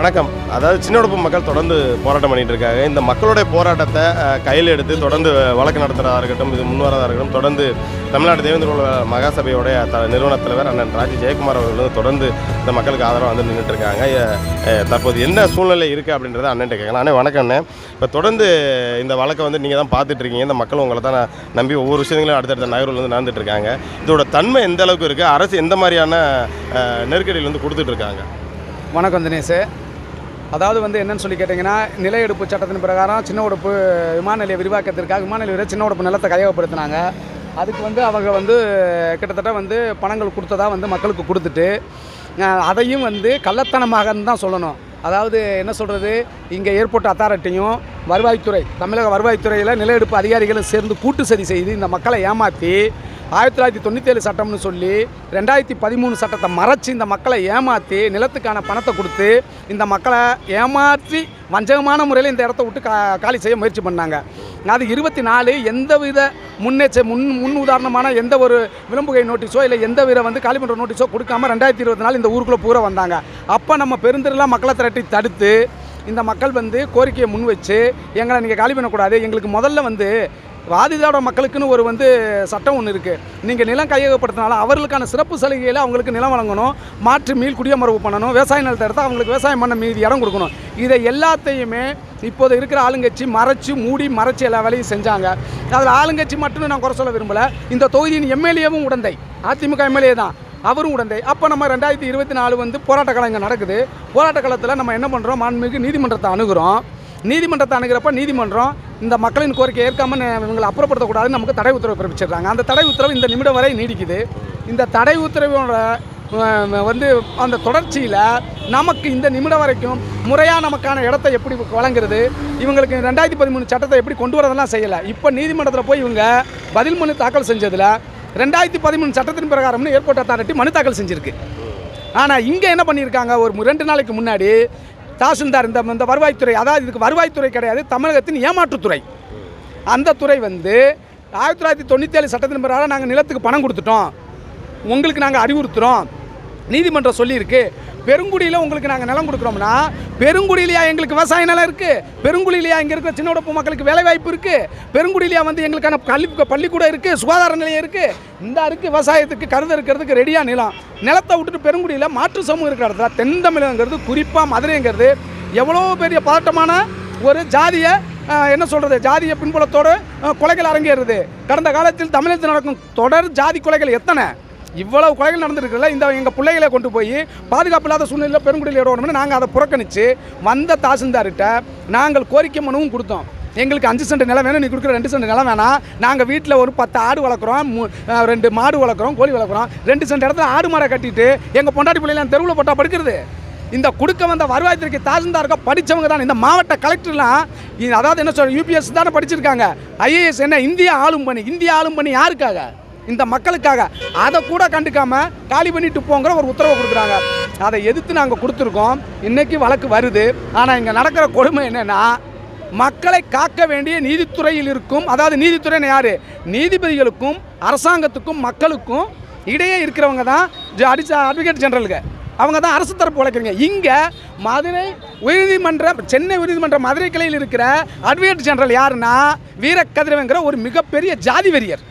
வணக்கம். அதாவது சின்ன சின்னடுப்பு மக்கள் தொடர்ந்து போராட்டம் பண்ணிட்டு இருக்காங்க. இந்த மக்களுடைய போராட்டத்தை கையில் எடுத்து தொடர்ந்து வழக்கு நடத்துறதா இருக்கட்டும் இது முன்வரதாக இருக்கட்டும் தொடர்ந்து தமிழ்நாடு தேவேந்திர உலக மகாசபையோடைய த நிறுவன தலைவர் அண்ணன் ராஜி ஜெயக்குமார் அவர்கள் வந்து தொடர்ந்து இந்த மக்களுக்கு ஆதரவாக வந்து நின்றுட்டு இருக்காங்க. தற்போது என்ன சூழ்நிலை இருக்குது அப்படின்றத அண்ணன் கேட்கலாம். அண்ணே வணக்கம் அண்ணன் இப்போ தொடர்ந்து இந்த வழக்கை வந்து நீங்கள் தான் பார்த்துட்டு இருக்கீங்க. இந்த மக்கள் உங்களை தான் நம்பி ஒவ்வொரு விஷயங்களும் அடுத்தடுத்த நகரில் வந்து நடந்துட்டு இருக்காங்க. இதோட தன்மை எந்த அளவுக்கு இருக்குது அரசு எந்த மாதிரியான நெருக்கடியில் வந்து கொடுத்துட்ருக்காங்க வணக்கம் தினேஷ் அதாவது வந்து என்னன்னு சொல்லி கேட்டிங்கன்னா நில எடுப்பு சட்டத்தின் பிரகாரம் சின்ன உடுப்பு விமான நிலைய விரிவாக்கத்திற்காக விமான நிலைய சின்ன உடுப்பு நிலத்தை கையகப்படுத்தினாங்க. அதுக்கு வந்து அவங்க வந்து கிட்டத்தட்ட வந்து பணங்கள் கொடுத்ததா வந்து மக்களுக்கு கொடுத்துட்டு அதையும் வந்து கள்ளத்தனமாகன்னு தான் சொல்லணும். அதாவது என்ன சொல்கிறது இங்கே ஏர்போர்ட் அத்தாரிட்டியும் வருவாய்த்துறை தமிழக வருவாய்த்துறையில் நில எடுப்பு அதிகாரிகளும் சேர்ந்து கூட்டு சதி செய்து இந்த மக்களை ஏமாற்றி ஆயிரத்தி தொள்ளாயிரத்தி தொண்ணூற்றேழு சட்டம்னு சொல்லி ரெண்டாயிரத்தி பதிமூணு சட்டத்தை மறைச்சி இந்த மக்களை ஏமாற்றி நிலத்துக்கான பணத்தை கொடுத்து இந்த மக்களை ஏமாற்றி வஞ்சகமான முறையில் இந்த இடத்த விட்டு கா காலி செய்ய முயற்சி பண்ணாங்க. அது இருபத்தி நாலு எந்தவித முன்னெச்ச முன் முன் உதாரணமான எந்த ஒரு விளம்புகை நோட்டீஸோ இல்லை எந்த வித வந்து காலி பண்ணுற நோட்டீஸோ கொடுக்காம ரெண்டாயிரத்தி இருபத்தி நாலு இந்த ஊருக்குள்ளே பூரா வந்தாங்க. அப்போ நம்ம பெருந்திரலாம் மக்களை திரட்டி தடுத்து இந்த மக்கள் வந்து கோரிக்கையை முன் வச்சு எங்களை நீங்கள் காலி பண்ணக்கூடாது. எங்களுக்கு முதல்ல வந்து வாதிதாட மக்களுக்குன்னு ஒரு வந்து சட்டம் ஒன்று இருக்குது நீங்கள் நிலம் கையகப்படுத்தினாலும் அவர்களுக்கான சிறப்பு சலுகையில் அவங்களுக்கு நிலம் வழங்கணும். மாற்று மீள் குடியமர்வு பண்ணணும். விவசாய நிலத்தை எடுத்து அவங்களுக்கு விவசாயம் பண்ண மீதி இடம் கொடுக்கணும். இதை எல்லாத்தையுமே இப்போது இருக்கிற ஆளுங்கட்சி மறைச்சு மூடி மறைச்சு எல்லா வேலையும் செஞ்சாங்க. அதில் ஆளுங்கட்சி மட்டும் நான் குறை சொல்ல விரும்பலை. இந்த தொகுதியின் எம்எல்ஏவும் உடந்தை. அதிமுக எம்எல்ஏ தான். அவரும் உடந்தை. அப்போ நம்ம ரெண்டாயிரத்தி இருபத்தி நாலு வந்து போராட்ட காலம் இங்கே நடக்குது. போராட்ட காலத்தில் நம்ம என்ன பண்ணுறோம் மாண்புமிகு நீதிமன்றத்தை அணுகிறோம். நீதிமன்றத்தை அணுகிறப்ப நீதிமன்றம் இந்த மக்களின் கோரிக்கை ஏற்காம இவங்களை அப்புறப்படுத்தக்கூடாதுன்னு நமக்கு தடை உத்தரவு பிறப்பிச்சிடுறாங்க அந்த தடை உத்தரவு இந்த நிமிடம் வரை நீடிக்குது. இந்த தடை உத்தரவோட வந்து அந்த தொடர்ச்சியில் நமக்கு இந்த நிமிடம் வரைக்கும் முறையாக நமக்கான இடத்த எப்படி வழங்குறது? இவங்களுக்கு ரெண்டாயிரத்தி பதிமூணு சட்டத்தை எப்படி கொண்டு வரதெல்லாம் செய்யலை. இப்போ நீதிமன்றத்தில் போய் இவங்க பதில் மனு தாக்கல் செஞ்சதில் ரெண்டாயிரத்தி பதிமூணு சட்டத்தின் பிரகாரம்னு ஏர்போர்ட் அத்தாரிட்டி மனு தாக்கல் செஞ்சுருக்கு. ஆனால் இங்கே என்ன பண்ணியிருக்காங்க ஒரு ரெண்டு நாளைக்கு முன்னாடி தாசில்தார் இந்த இந்த வருவாய்த்துறை அதாவது இதுக்கு வருவாய்த்துறை கிடையாது தமிழகத்தின் ஏமாற்றுத்துறை அந்த துறை வந்து ஆயிரத்தி தொள்ளாயிரத்தி தொண்ணூற்றி ஏழு சட்டத்தின் பிரகாரம் நாங்கள் நிலத்துக்கு பணம் கொடுத்துட்டோம். உங்களுக்கு நாங்கள் அறிவுறுத்துகிறோம் நீதிமன்றம் சொல்லியிருக்கு. பெருங்குடியில் உங்களுக்கு நாங்கள் நிலம் கொடுக்குறோம்னா பெருங்குடியிலையா எங்களுக்கு விவசாய நிலம் இருக்குது பெருங்குடியிலையா இங்கே இருக்கிற சின்ன உடப்பு மக்களுக்கு வேலை வாய்ப்பு இருக்குது பெருங்குடியிலையா வந்து எங்களுக்கான கல்வி பள்ளிக்கூடம் இருக்குது சுகாதார நிலையம் இருக்குது இந்த இருக்குது விவசாயத்துக்கு கருது இருக்கிறதுக்கு ரெடியாக நிலம். நிலத்தை விட்டுட்டு பெருங்குடியில் மாற்று சமூகம் இருக்கிற இடத்துல தென் தமிழங்கிறது குறிப்பாக மதுரைங்கிறது எவ்வளோ பெரிய பதட்டமான ஒரு ஜாதிய என்ன சொல்கிறது ஜாதிய பின்புலத்தோடு கொலைகள் அரங்கேறுது. கடந்த காலத்தில் தமிழகத்தில் நடக்கும் தொடர் ஜாதி கொலைகள் எத்தனை? இவ்வளவு கொலைகள் நடந்திருக்குல்ல இந்த எங்கள் பிள்ளைகளை கொண்டு போய் பாதுகாப்பு இல்லாத சூழ்நிலையில் பெருங்குடியில் இடணும்னு நாங்கள் அதை புறக்கணித்து வந்த தாசில்தார்கிட்ட நாங்கள் கோரிக்கை மனுவும் கொடுத்தோம். எங்களுக்கு அஞ்சு சென்ட் நிலம் வேணும் நீ கொடுக்குற ரெண்டு சென்ட் நிலம் வேணாம். நாங்கள் வீட்டில் ஒரு பத்து ஆடு வளர்க்குறோம் மூ- ரெண்டு மாடு வளர்க்குறோம் கோழி வளர்க்குறோம். ரெண்டு சென்ட் இடத்துல ஆடு மாடை கட்டிட்டு எங்கள் பொண்டாட்டி பிள்ளைலாம் தெருவில் போட்டால் படுக்கிறது. இந்த கொடுக்க வந்த வருவாய்த்துறைக்கு தாசில்தாருக்க படித்தவங்க தான். இந்த மாவட்ட கலெக்டர்லாம் அதாவது என்ன சொல்ற யூபிஎஸ் தானே படிச்சிருக்காங்க. ஐஏஎஸ் என்ன? இந்தியா ஆளும் பண்ணி இந்தியா ஆளும் பண்ணி யாருக்காக? இந்த மக்களுக்காக. அதை கூட கண்டுக்காம காலி பண்ணிட்டு போங்கிற ஒரு உத்தரவை கொடுக்குறாங்க. அதை எதிர்த்து நாங்கள் கொடுத்துருக்கோம். இன்றைக்கி வழக்கு வருது. ஆனால் இங்கே நடக்கிற கொடுமை என்னென்னா மக்களை காக்க வேண்டிய நீதித்துறையில் இருக்கும் அதாவது நீதித்துறைன்னு யார்? நீதிபதிகளுக்கும் அரசாங்கத்துக்கும் மக்களுக்கும் இடையே இருக்கிறவங்க தான் அடிச்ச அட்வொகேட் ஜெனரலுக்கு அவங்க தான் அரசு தரப்பு உழைக்கிறீங்க. இங்கே மதுரை உயர்நீதிமன்ற சென்னை உயர்நீதிமன்ற மதுரை கிளையில் இருக்கிற அட்வொகேட் ஜெனரல் யாருன்னா வீரக்கதிரவங்கிற ஒரு மிகப்பெரிய ஜாதி வெறியர்.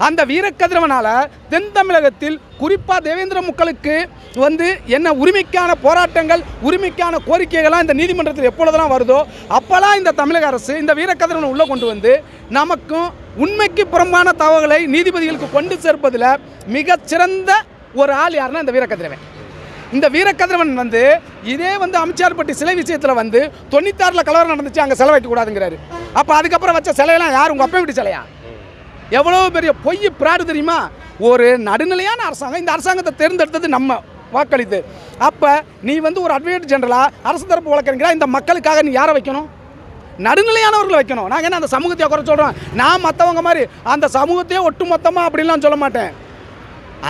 அந்த வீரக்கதிரவனால் தென் தமிழகத்தில் குறிப்பாக தேவேந்திர மக்களுக்கு வந்து என்ன உரிமைக்கான போராட்டங்கள் உரிமைக்கான கோரிக்கைகள்லாம் இந்த நீதிமன்றத்தில் எப்பொழுதெல்லாம் வருதோ அப்போல்லாம் இந்த தமிழக அரசு இந்த வீரக்கதிரவனை உள்ளே கொண்டு வந்து நமக்கும் உண்மைக்கு புறம்பான தகவல்களை நீதிபதிகளுக்கு கொண்டு சேர்ப்பதில் மிகச்சிறந்த ஒரு ஆள் யாருன்னா இந்த வீரக்கதிரவன். இந்த வீரக்கதிரவன் வந்து இதே வந்து அமைச்சார்பட்டி சிலை விஷயத்தில் வந்து தொண்ணூத்தாறில் கலவரம் நடந்துச்சு அங்கே செலவு வைக்கக்கூடாதுங்கிறாரு அப்போ அதுக்கப்புறம் வச்ச சிலையெல்லாம் யார்? உங்கள் அப்பா வீட்டு சிலையா? எவ்வளோ பெரிய பொய் பிராடு தெரியுமா? ஒரு நடுநிலையான அரசாங்கம். இந்த அரசாங்கத்தை தேர்ந்தெடுத்தது நம்ம வாக்களித்து. அப்போ நீ வந்து ஒரு அட்வொகேட் ஜெனரலாக அரசு தரப்பு வழக்கறிஞரா இந்த மக்களுக்காக நீ யாரை வைக்கணும்? நடுநிலையானவர்களை வைக்கணும். நாங்கள் என்ன அந்த சமூகத்தை குறை சொல்கிறோம் நான் மற்றவங்க மாதிரி அந்த சமூகத்தையே ஒட்டுமொத்தமாக அப்படின்லாம் சொல்ல மாட்டேன்.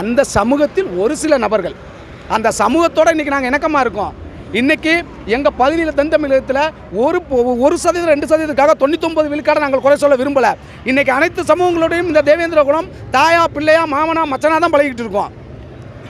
அந்த சமூகத்தில் ஒரு சில நபர்கள். அந்த சமூகத்தோட இன்றைக்கி நாங்கள் இணக்கமாக இருக்கோம். இன்னைக்கு எங்கள் பகுதியில் தென் தமிழகத்தில் ஒரு ஒரு சதவீதம் ரெண்டு சதவீதத்துக்காக தொண்ணூத்தொம்பது விழுக்காடை நாங்கள் குறை சொல்ல விரும்பலை. இன்னைக்கு அனைத்து சமூகங்களோடையும் இந்த தேவேந்திர குலம் தாயா பிள்ளையா மாமனா மச்சனா தான் பழகிட்டு இருக்கோம்.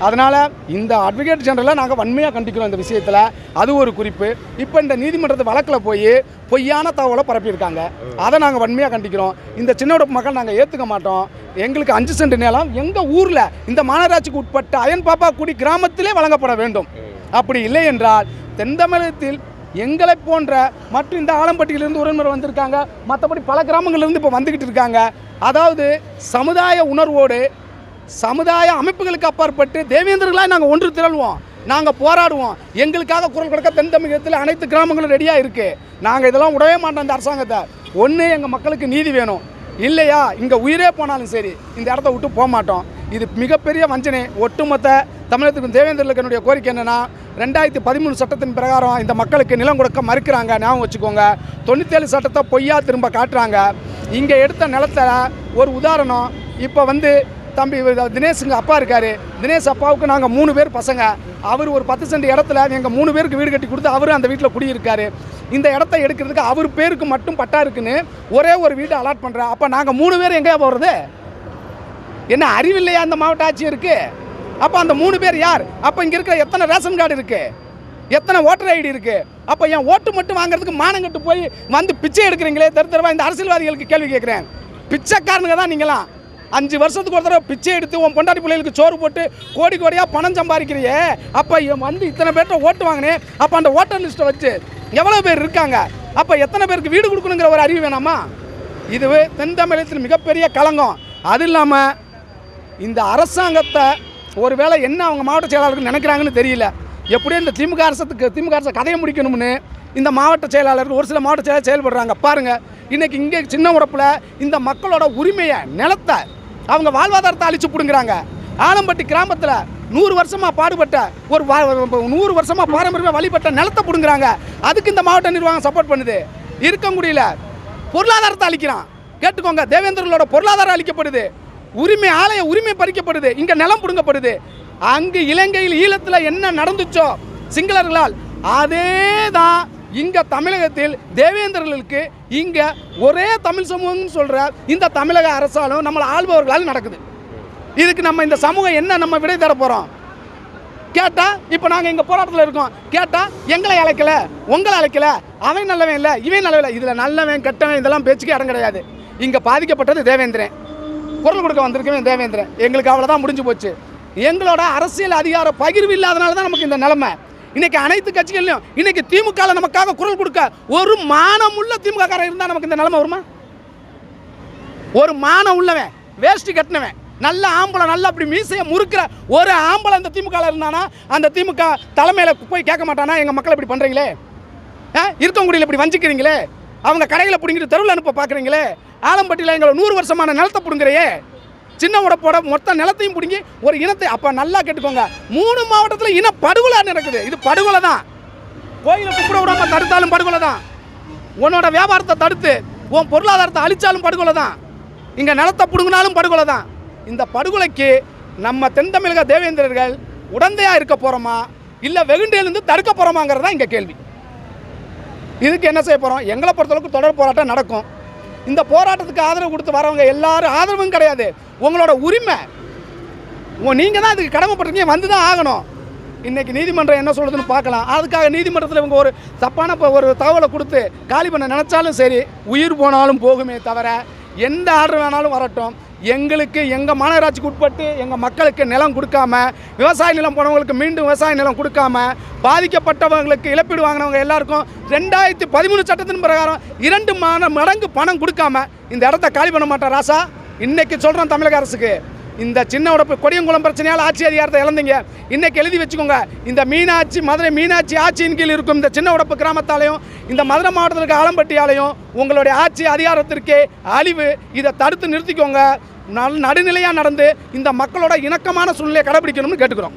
அதனால் இந்த அட்வொகேட் ஜெனரலை நாங்கள் வன்மையாக கண்டிக்கிறோம் இந்த விஷயத்தில். அது ஒரு குறிப்பு. இப்போ இந்த நீதிமன்றத்து வழக்கில் போய் பொய்யான தகவலை பரப்பியிருக்காங்க. அதை நாங்கள் வன்மையாக கண்டிக்கிறோம். இந்த சின்னோட மக்கள் நாங்கள் ஏற்றுக்க மாட்டோம். எங்களுக்கு அஞ்சு சென்ட் நிலம் எங்கள் ஊரில் இந்த மாநகராட்சிக்கு உட்பட்ட அயன் பாப்பா குடி கிராமத்திலே வழங்கப்பட வேண்டும். அப்படி இல்லை என்றால் தென்தமிழகத்தில் எங்களை போன்ற மற்றும் இந்த ஆலம்பட்டியிலிருந்து உறவினர் வந்திருக்காங்க. மற்றபடி பல கிராமங்கள்லேருந்து இப்போ வந்துக்கிட்டு இருக்காங்க. அதாவது சமுதாய உணர்வோடு சமுதாய அமைப்புகளுக்கு அப்பாற்பட்டு தேவேந்திரர்களாக நாங்கள் ஒன்று திரள்வோம். நாங்கள் போராடுவோம். எங்களுக்காக குரல் கொடுக்க தென் தமிழகத்தில் அனைத்து கிராமங்களும் ரெடியாக இருக்குது நாங்கள் இதெல்லாம் விடவே மாட்டோம் இந்த அரசாங்கத்தை. ஒன்று எங்கள் மக்களுக்கு நீதி வேணும். இல்லையா? இங்கே உயிரே போனாலும் சரி இந்த இடத்த விட்டு போக மாட்டோம். இது மிகப்பெரிய வஞ்சனை. ஒட்டுமொத்த தமிழகத்துக்கு தேவேந்திர இலக்கனுடைய கோரிக்கை என்னென்னா ரெண்டாயிரத்தி பதிமூணு சட்டத்தின் பிரகாரம் இந்த மக்களுக்கு நிலம் கொடுக்க மறுக்கிறாங்க ஞாபகம் வச்சுக்கோங்க. தொண்ணூற்றேழு சட்டத்தை பொய்யா திரும்ப காட்டுறாங்க. இங்கே எடுத்த நிலத்தை ஒரு உதாரணம். இப்போ வந்து தம்பி தினேஷுங்க அப்பா இருக்கார். தினேஷ் அப்பாவுக்கு நாங்கள் மூணு பேர் பசங்க. அவர் ஒரு பத்து சென்ட் இடத்துல எங்கள் மூணு பேருக்கு வீடு கட்டி கொடுத்து அவரும் அந்த வீட்டில் குடியிருக்காரு. இந்த இடத்த எடுக்கிறதுக்கு அவர் பேருக்கு மட்டும் பட்டா இருக்குன்னு ஒரே ஒரு வீடு அலாட் பண்ணுறேன் அப்போ நாங்கள் மூணு பேர் எங்கேயா போகிறது என்ன அறிவில்லையா அந்த மாவட்ட ஆட்சியருக்கு? அப்போ அந்த மூணு பேர் யார்? அப்போ இங்கே இருக்கிற எத்தனை ரேஷன் கார்டு இருக்குது எத்தனை ஓட்டர் ஐடி இருக்குது அப்போ என் ஓட்டு மட்டும் வாங்குறதுக்கு மானங்கட்டு போய் வந்து பிச்சை எடுக்கிறீங்களே தெரு தெருவா இந்த அரசியல்வாதிகளுக்கு கேள்வி கேட்குறேன். பிச்சைக்காரனுங்க தான் நீங்களாம். அஞ்சு வருஷத்துக்கு ஒரு தடவை பிச்சை எடுத்து உன் பொண்டாட்டி பிள்ளைகளுக்கு சோறு போட்டு கோடி கோடியாக பணம் சம்பாதிக்கிறியே. அப்போ இவன் வந்து இத்தனை பேர்கிட்ட ஓட்டு வாங்கினேன் அப்போ அந்த ஓட்டர் லிஸ்ட்டை வச்சு எவ்வளோ பேர் இருக்காங்க? அப்போ எத்தனை பேருக்கு வீடு கொடுக்கணுங்கிற ஒரு அறிவு வேணாமா? இது தென் தமிழகத்தில் மிகப்பெரிய களங்கம். அது இல்லாமல் இந்த அரசாங்கத்தை ஒருவேளை என்ன அவங்க மாவட்ட செயலாளருக்கு நினைக்கிறாங்கன்னு தெரியல. எப்படியும் இந்த திமுக அரசத்துக்கு திமுக அரசை கதையை முடிக்கணும்னு இந்த மாவட்ட செயலாளர்கள் ஒரு சில மாவட்ட செயலாளர் செயல்படுறாங்க. பாருங்க இன்னைக்கு இங்கே சின்ன உடப்பில் இந்த மக்களோட உரிமையை நிலத்தை அவங்க வாழ்வாதாரத்தை அழிச்சு பிடுங்குறாங்க. ஆலம்பட்டி கிராமத்தில் நூறு வருஷமாக பாடுபட்ட ஒரு வா- நூறு வருஷமாக பாரம்பரியமாக வழிபட்ட நிலத்தை பிடுங்குறாங்க. அதுக்கு இந்த மாவட்ட நிர்வாகம் சப்போர்ட் பண்ணுது. இருக்க முடியல பொருளாதாரத்தை அழிக்கிறான். கேட்டுக்கோங்க தேவேந்திரர்களோட பொருளாதாரம் அழிக்கப்படுது. உரிமை ஆலய உரிமை பறிக்கப்படுது இங்க நிலம் புடுங்கப்படுது. அங்கு இலங்கையில் ஈழத்தில் என்ன நடந்துச்சோ சிங்களர்களால் அதே தான் இங்க தமிழகத்தில் தேவேந்திரர்களுக்கு இங்க ஒரே தமிழ் சமூகம்னு சொல்ற இந்த தமிழக அரசாலும் நம்மளை ஆள்பவர்களால் நடக்குது. இதுக்கு நம்ம இந்த சமூகம் என்ன நம்ம விடை தர போறோம்? கேட்டா இப்போ நாங்கள் இங்கே போராட்டத்தில் இருக்கோம். கேட்டா எங்களை அழைக்கல உங்களை அழைக்கல அவன் நல்லவன் இல்லை இவன் நல்லவன் இல்லை. இதில் நல்லவன் கெட்டவன் இதெல்லாம் பேச்சுக்கே இடம் கிடையாது. இங்கே பாதிக்கப்பட்டது தேவேந்திரன். குரல் கொடுக்க வந்திருக்கவே தேவேந்திரன். எங்களுக்கு அவ்வளோதான் முடிஞ்சு போச்சு. எங்களோட அரசியல் அதிகார பகிர்வு இல்லாதனால தான் நமக்கு இந்த நிலைமை. இன்னைக்கு அனைத்து கட்சிகள்லையும் இன்னைக்கு திமுக நமக்காக குரல் கொடுக்க ஒரு மானமுள்ள திமுக காரன் இருந்தால் நமக்கு இந்த நிலைமை வருமா? ஒரு மானம் உள்ளவன் வேஷ்டி கட்டினவன் நல்ல ஆம்பளை நல்ல அப்படி மீசையை முறுக்கிற ஒரு ஆம்பளை அந்த திமுக இருந்தானா அந்த திமுக தலைமையில் போய் கேட்க மாட்டானா? எங்கள் மக்களை இப்படி பண்ணுறீங்களே ஆ? இருக்கங்குடியில் இப்படி வஞ்சிக்கிறீங்களே? அவங்க கடைகளை பிடிங்கிட்டு தெருவில் அனுப்ப பார்க்குறீங்களே ஆலம்பட்டியில் எங்களை நூறு வருஷமான நிலத்தை பிடுங்குறையே? சின்ன உடப்போட மொத்த நிலத்தையும் பிடுங்கி ஒரு இனத்தை அப்போ நல்லா கேட்டுக்கோங்க. மூணு மாவட்டத்தில் இன படுகொலை நடக்குது. இது படுகொலை தான். கோயிலை கும்பிட விடாமல் தடுத்தாலும் படுகொலை தான். உன்னோட வியாபாரத்தை தடுத்து உன் பொருளாதாரத்தை அழித்தாலும் படுகொலை தான். இங்கே நிலத்தை பிடுங்கினாலும் படுகொலை தான். இந்த படுகொலைக்கு நம்ம தென் தமிழக தேவேந்திரர்கள் உடந்தையாக இருக்க போகிறோமா இல்லை வெகுண்டியிலிருந்து தடுக்க போகிறோமாங்கிறது தான் இங்கே கேள்வி. இதுக்கு என்ன செய்ய போகிறோம் எங்களை பொறுத்தளவுக்கு தொடர் போராட்டம் நடக்கும். இந்த போராட்டத்துக்கு ஆதரவு கொடுத்து வரவங்க எல்லாரும் ஆதரவும் கிடையாது. உங்களோட உரிமை. நீங்கள் தான் இதுக்கு கடமைப்பட்டிருக்கீங்க வந்து தான் ஆகணும். இன்றைக்கி நீதிமன்றம் என்ன சொல்கிறதுன்னு பார்க்கலாம். அதுக்காக நீதிமன்றத்தில் இவங்க ஒரு தப்பான இப்போ ஒரு தகவலை கொடுத்து காலி பண்ண நினச்சாலும் சரி உயிர் போனாலும் போகுமே தவிர எந்த ஆர்டர் வேணாலும் வரட்டும். எங்களுக்கு எங்கள் மாநகராட்சிக்கு உட்பட்டு எங்கள் மக்களுக்கு நிலம் கொடுக்காம விவசாய நிலம் போனவங்களுக்கு மீண்டும் விவசாய நிலம் கொடுக்காம பாதிக்கப்பட்டவங்களுக்கு இழப்பீடு வாங்கினவங்க எல்லாருக்கும் ரெண்டாயிரத்தி பதிமூணு சட்டத்தின் பிரகாரம் இரண்டு மான மடங்கு பணம் கொடுக்காம இந்த இடத்த காலி பண்ண மாட்டேன் ராசா இன்னைக்கு சொல்கிறோம் தமிழக அரசுக்கு. இந்த சின்ன உடப்பு கொடியங்குளம் பிரச்சனையால் ஆட்சி அதிகாரத்தை இழந்தீங்க. இன்னைக்கு எழுதி வச்சுக்கோங்க. இந்த மீனாட்சி மதுரை மீனாட்சி ஆட்சியின் கீழ் இருக்கும் இந்த சின்ன உடப்பு கிராமத்தாலையும் இந்த மதுரை மாவட்டத்திற்கு ஆலம்பட்டியாலையும் உங்களுடைய ஆட்சி அதிகாரத்திற்கே அழிவு. இதை தடுத்து நிறுத்திக்கோங்க. நல் நடுநிலையாக நடந்து இந்த மக்களோட இணக்கமான சூழ்நிலையை கடைபிடிக்கணும்னு கேட்டுக்கிறோம்.